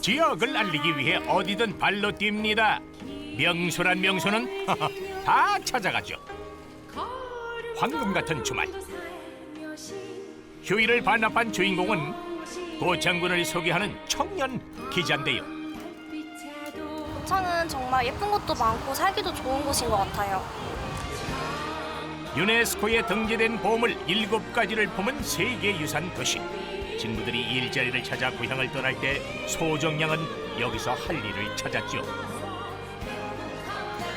지역을 알리기 위해 어디든 발로 뜁니다. 명소란 명소는 다 찾아가죠. 황금 같은 주말 휴일을 반납한 주인공은 고창군을 소개하는 청년 기자인데요. 고창은 정말 예쁜 곳도 많고 살기도 좋은 곳인 것 같아요. 유네스코에 등재된 보물 일곱 가지를 품은 세계 유산 도시. 친구들이 일자리를 찾아 고향을 떠날 때 소정양은 여기서 할 일을 찾았죠.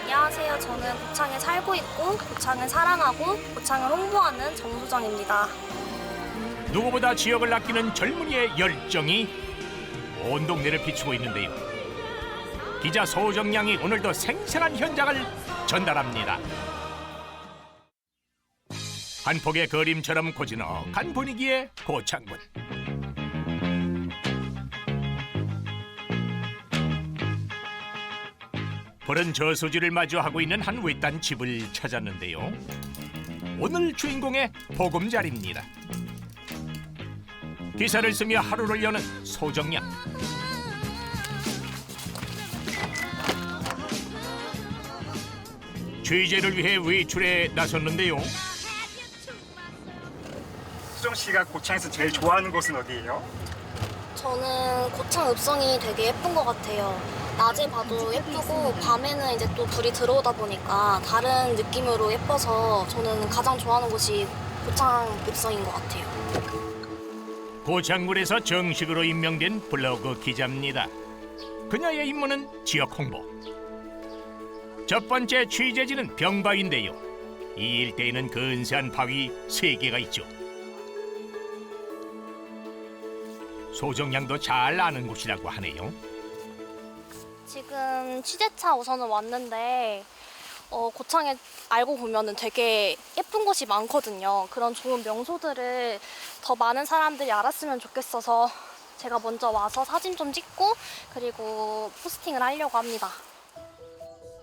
안녕하세요. 저는 고창에 살고 있고 고창을 사랑하고 고창을 홍보하는 정수정입니다. 누구보다 지역을 아끼는 젊은이의 열정이 온 동네를 비추고 있는데요. 기자 소정양이 오늘도 생생한 현장을 전달합니다. 한 폭의 그림처럼 고즈넉한 분위기의 고창군. 푸른 저수지를 마주하고 있는 한 외딴 집을 찾았는데요. 오늘 주인공의 보금자리입니다. 기사를 쓰며 하루를 여는 소정양. 취재를 위해 외출에 나섰는데요. 수정 씨가 고창에서 제일 좋아하는 곳은 어디예요? 저는 고창 읍성이 되게 예쁜 것 같아요. 낮에 봐도 예쁘고 밤에는 이제 또 불이 들어오다 보니까 다른 느낌으로 예뻐서 저는 가장 좋아하는 곳이 고창 읍성인 것 같아요. 고창군에서 정식으로 임명된 블로그 기자입니다. 그녀의 임무는 지역 홍보. 첫 번째 취재지는 병바위인데요. 이 일대에는 근사한 바위 세 개가 있죠. 소정양도 잘 아는 곳이라고 하네요. 지금 취재차 우선은 왔는데 어, 고창에 알고 보면은 되게 예쁜 곳이 많거든요. 그런 좋은 명소들을 더 많은 사람들이 알았으면 좋겠어서 제가 먼저 와서 사진 좀 찍고 그리고 포스팅을 하려고 합니다.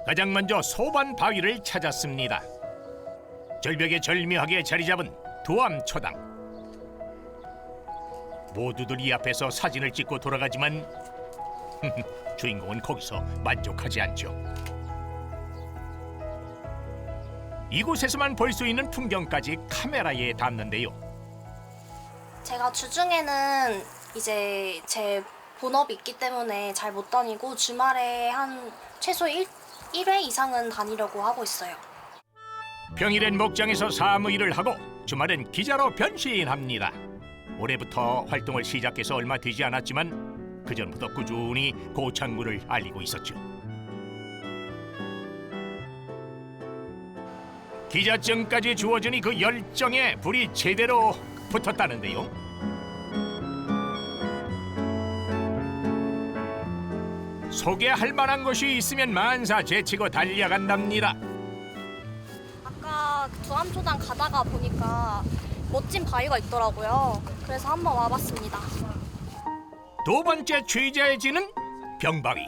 가장 먼저 소반 바위를 찾았습니다. 절벽에 절묘하게 자리 잡은 두암초당. 모두들 이 앞에서 사진을 찍고 돌아가지만 주인공은 거기서 만족하지 않죠. 이곳에서만 볼 수 있는 풍경까지 카메라에 담는데요. 제가 주중에는 이제 제 본업이 있기 때문에 잘 못 다니고 주말에 한 최소 1, 1회 이상은 다니려고 하고 있어요. 평일엔 목장에서 사무 일을 하고 주말엔 기자로 변신합니다. 올해부터 활동을 시작해서 얼마 되지 않았지만 그 전부터 꾸준히 고창군을 알리고 있었죠. 기자증까지 주어지니 그 열정에 불이 제대로 붙었다는데요. 소개할 만한 곳이 있으면 만사 제치고 달려간답니다. 아까 그 두암초당 가다가 보니까 멋진 바위가 있더라고요. 그래서 한번 와봤습니다. 두 번째 취재지는 병바위.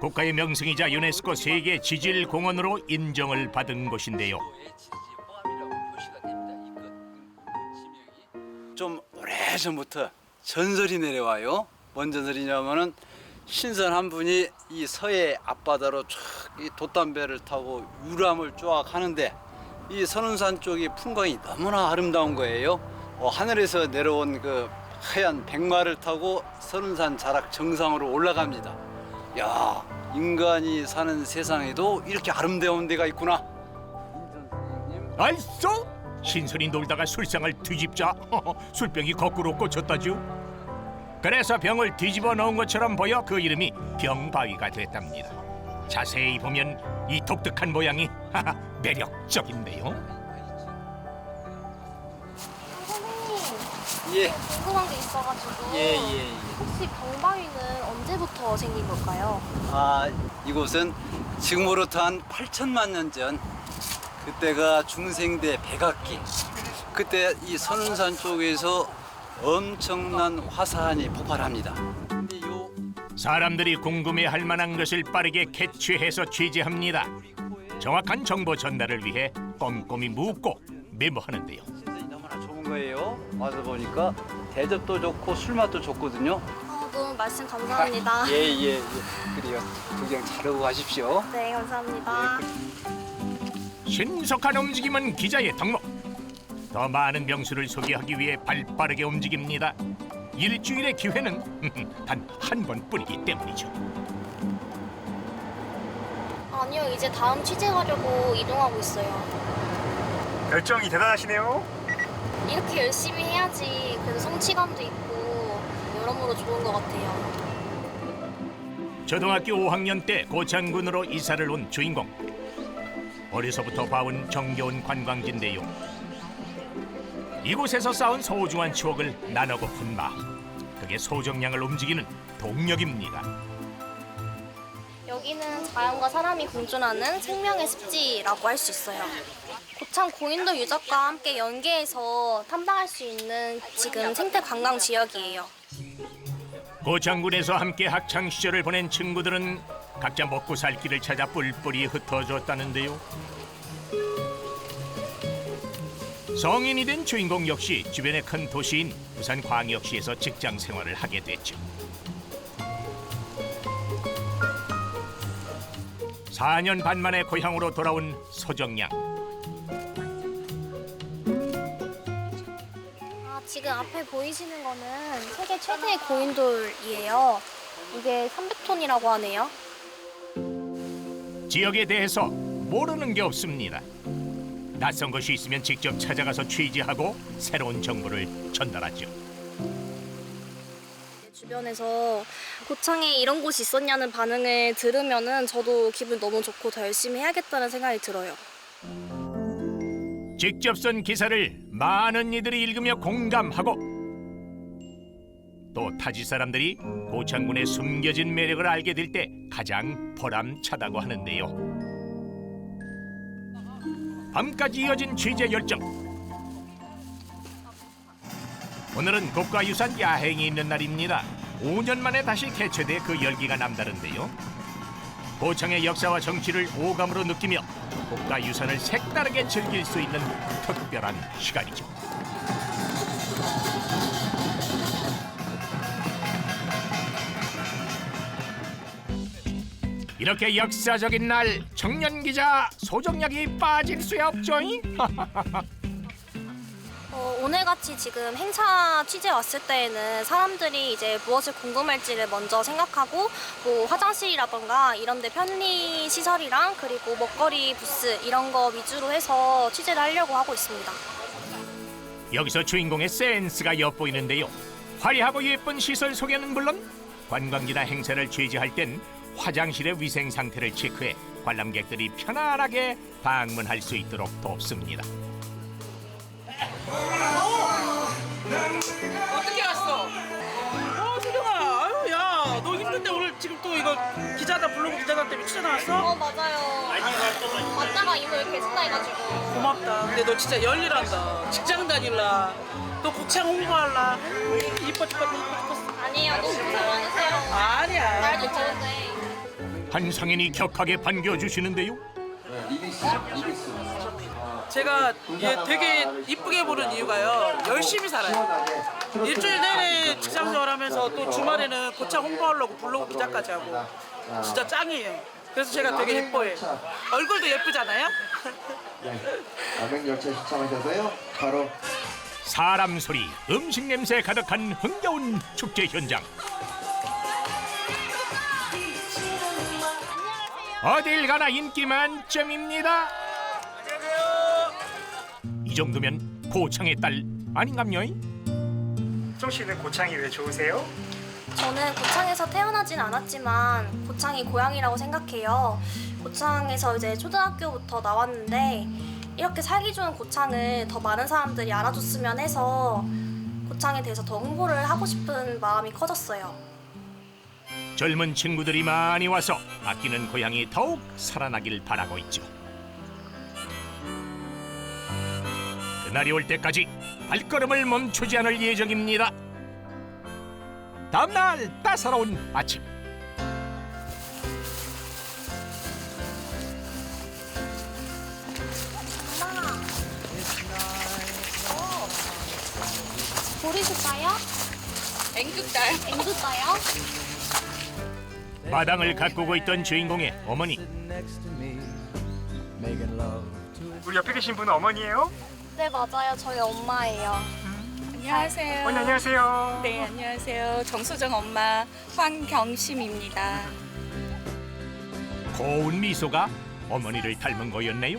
국가의 명승이자 유네스코 세계 지질 공원으로 인정을 받은 곳인데요. 좀 오래전부터 전설이 내려와요. 뭔 전설이냐면은 신선 한 분이 이 서해 앞바다로 쫙이 돛담배를 타고 유람을 쫙 하는데 이 선운산 쪽이 풍광이 너무나 아름다운 거예요. 어, 하늘에서 내려온 그 하얀 백마를 타고 선운산 자락 정상으로 올라갑니다. 야, 인간이 사는 세상에도 이렇게 아름다운 데가 있구나. 알쏘? 신선이 놀다가 술상을 뒤집자 술병이 거꾸로 꽂혔다죠. 그래서 병을 뒤집어 놓은 것처럼 보여 그 이름이 병바위가 됐답니다. 자세히 보면 이 독특한 모양이 매력적인데요. 예, 궁금한 게 있어가지고 예, 예, 예. 혹시 병바위는 언제부터 생긴 걸까요? 아, 이곳은 지금으로부터 한 8천만 년 전 그때가 중생대 백악기 그때 이 선운산 쪽에서 엄청난 화산이 폭발합니다. 근데 요 사람들이 궁금해할 만한 것을 빠르게 캐치해서 취재합니다. 정확한 정보 전달을 위해 꼼꼼히 묻고 메모하는데요. 거예요. 와서 보니까 대접도 좋고 술맛도 좋거든요. 너무 말씀 감사합니다. 예예 예, 예. 그래요. 구경 잘하고 가십시오. 네, 감사합니다. 신속한 움직임은 기자의 덕목. 더 많은 명수를 소개하기 위해 발빠르게 움직입니다. 일주일의 기회는 단 한 번뿐이기 때문이죠. 아니요, 이제 다음 취재 가려고 이동하고 있어요. 열정이 대단하시네요. 이렇게 열심히 해야지 그래도 성취감도 있고 여러모로 좋은 것 같아요. 초등학교 5학년 때 고창군으로 이사를 온 주인공. 어려서부터 봐온 정겨운 관광지인데요. 이곳에서 쌓은 소중한 추억을 나누고픈 마음. 그게 소정량을 움직이는 동력입니다. 여기는 자연과 사람이 공존하는 생명의 습지라고 할 수 있어요. 고창 고인돌 유적과 함께 연계해서 탐방할 수 있는 지금 생태 관광 지역이에요. 고창군에서 함께 학창 시절을 보낸 친구들은 각자 먹고 살 길을 찾아 뿔뿔이 흩어졌다는데요. 성인이 된 주인공 역시 주변의 큰 도시인 부산 광역시에서 직장 생활을 하게 됐죠. 4년 반 만에 고향으로 돌아온 소정양. 앞에 보이시는 거는 세계 최대의 고인돌이에요. 이게 300톤이라고 하네요. 지역에 대해서 모르는 게 없습니다. 낯선 것이 있으면 직접 찾아가서 취재하고 새로운 정보를 전달하죠. 주변에서 고창에 이런 곳이 있었냐는 반응을 들으면은 저도 기분 너무 좋고 더 열심히 해야겠다는 생각이 들어요. 직접 쓴 기사를 많은 이들이 읽으며 공감하고 또 타지 사람들이 고창군의 숨겨진 매력을 알게 될 때 가장 보람차다고 하는데요. 밤까지 이어진 취재 열정. 오늘은 국가유산 야행이 있는 날입니다. 5년 만에 다시 개최돼 그 열기가 남다른데요. 고창의 역사와 정치를 오감으로 느끼며 국가 유산을 색다르게 즐길 수 있는 특별한 시간이죠. 이렇게 역사적인 날 청년 기자 소정약이 빠질 수 없죠잉? 어, 오늘같이 지금 행사 취재 왔을 때에는 사람들이 이제 무엇을 궁금할지를 먼저 생각하고 뭐 화장실이라던가 이런 데 편리 시설이랑 그리고 먹거리 부스 이런 거 위주로 해서 취재를 하려고 하고 있습니다. 여기서 주인공의 센스가 엿보이는데요. 화려하고 예쁜 시설 소개는 물론 관광지나 행사를 취재할 땐 화장실의 위생 상태를 체크해 관람객들이 편안하게 방문할 수 있도록 돕습니다. 어떻게 왔어? 어, 수경아, 아유, 야, 너 힘든데 오늘 지금 또 이거 기자다 블로그 기자다 때문에 취재 나왔어? 어 맞아요. 왔다가 이거 이렇게 신나 해가지고. 고맙다. 근데 너 진짜 열일한다. 직장 다닐라. 너 고창 홍보할라. 아유, 이뻐 죽겠네, 이뻐 죽겠어. 아니에요. 너무 고생 많으세요. 아니야. 날도 더운데. 한 상인이 격하게 반겨주시는데요. 제가 얘 되게 이쁘게 보는 이유가요. 열심히 살아요. 일주일 내내 직장 생활하면서 또 주말에는 고창 홍보하려고 블로그 기자까지 하고 진짜 짱이에요. 그래서 제가 되게 예뻐해요. 얼굴도 예쁘잖아요. 남행 열차 시청하셔서요. 바로 사람 소리, 음식 냄새 가득한 흥겨운 축제 현장. 어딜 가나 인기 만점입니다. 이 정도면 고창의 딸 아닌감요? 정 씨는 고창이 왜 좋으세요? 저는 고창에서 태어나진 않았지만 고창이 고향이라고 생각해요. 고창에서 이제 초등학교부터 나왔는데 이렇게 살기 좋은 고창을 더 많은 사람들이 알아줬으면 해서 고창에 대해서 더 홍보를 하고 싶은 마음이 커졌어요. 젊은 친구들이 많이 와서 아끼는 고향이 더욱 살아나길 바라고 있죠. 그날이 올 때까지 발걸음을 멈추지 않을 예정입니다. 다음날 따사로운 아침. 보리실까요? 앵두딸. 앵두다요? 마당을 가꾸고 있던 주인공의 어머니 우리 옆에 계신 분은 어머니예요? 네 맞아요. 저희 엄마예요. 안녕하세요. 어머니 안녕하세요. 네, 안녕하세요. 정수정 엄마 황경심입니다. 고운 미소가 어머니를 닮은 거였네요.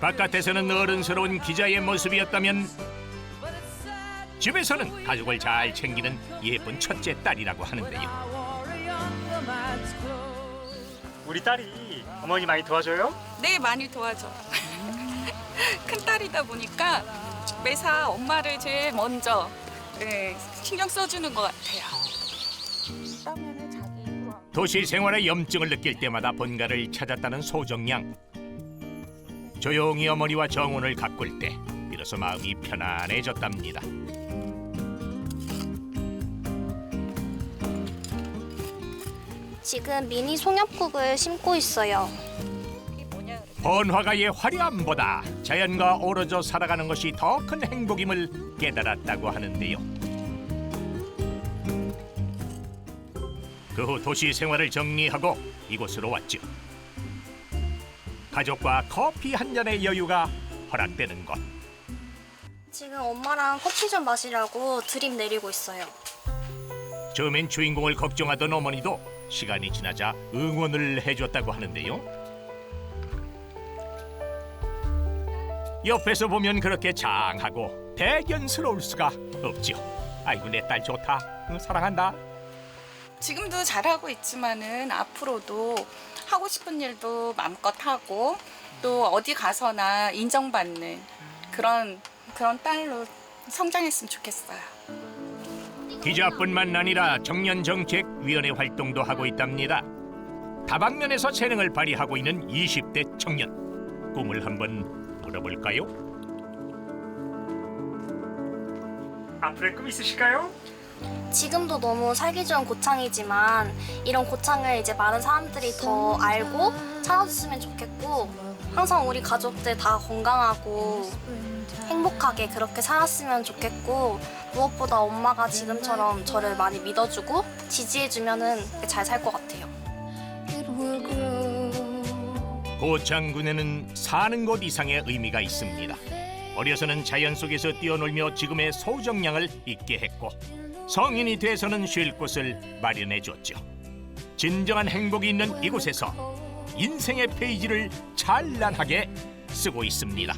바깥에서는 어른스러운 기자의 모습이었다면 집에서는 가족을 잘 챙기는 예쁜 첫째 딸이라고 하는데요. 우리 딸이 어머니 많이 도와줘요? 네, 많이 도와줘. 큰 딸이다 보니까 매사 엄마를 제일 먼저 네, 신경 써주는 것 같아요. 도시 생활의 염증을 느낄 때마다 본가를 찾았다는 소정양. 조용히 어머니와 정원을 가꿀 때 비로소 마음이 편안해졌답니다. 지금 미니 송엽국을 심고 있어요. 번화가의 화려함보다 자연과 어우러져 살아가는 것이 더 큰 행복임을 깨달았다고 하는데요. 그 후 도시 생활을 정리하고 이곳으로 왔죠. 가족과 커피 한 잔의 여유가 허락되는 곳. 지금 엄마랑 커피 좀 마시려고 드립 내리고 있어요. 처음엔 주인공을 걱정하던 어머니도 시간이 지나자 응원을 해줬다고 하는데요. 옆에서 보면 그렇게 장하고 대견스러울 수가 없죠. 아이고 내 딸 좋다. 응, 사랑한다. 지금도 잘하고 있지만은 앞으로도 하고 싶은 일도 마음껏 하고 또 어디 가서나 인정받는 그런 그런 딸로 성장했으면 좋겠어요. 기자뿐만 아니라 청년정책위원회 활동도 하고 있답니다. 다방면에서 재능을 발휘하고 있는 20대 청년. 꿈을 한번 물어볼까요? 앞으로의 꿈 있으실까요? 지금도 너무 살기 좋은 고창이지만 이런 고창을 이제 많은 사람들이 더 알고 찾아줬으면 좋겠고 항상 우리 가족들 다 건강하고 행복하게 그렇게 살았으면 좋겠고 무엇보다 엄마가 지금처럼 저를 많이 믿어주고 지지해주면은 잘 살 것 같아요. 고창군에는 사는 곳 이상의 의미가 있습니다. 어려서는 자연 속에서 뛰어놀며 지금의 소정량을 잊게 했고 성인이 돼서는 쉴 곳을 마련해 줬죠. 진정한 행복이 있는 이곳에서 인생의 페이지를 찬란하게 쓰고 있습니다.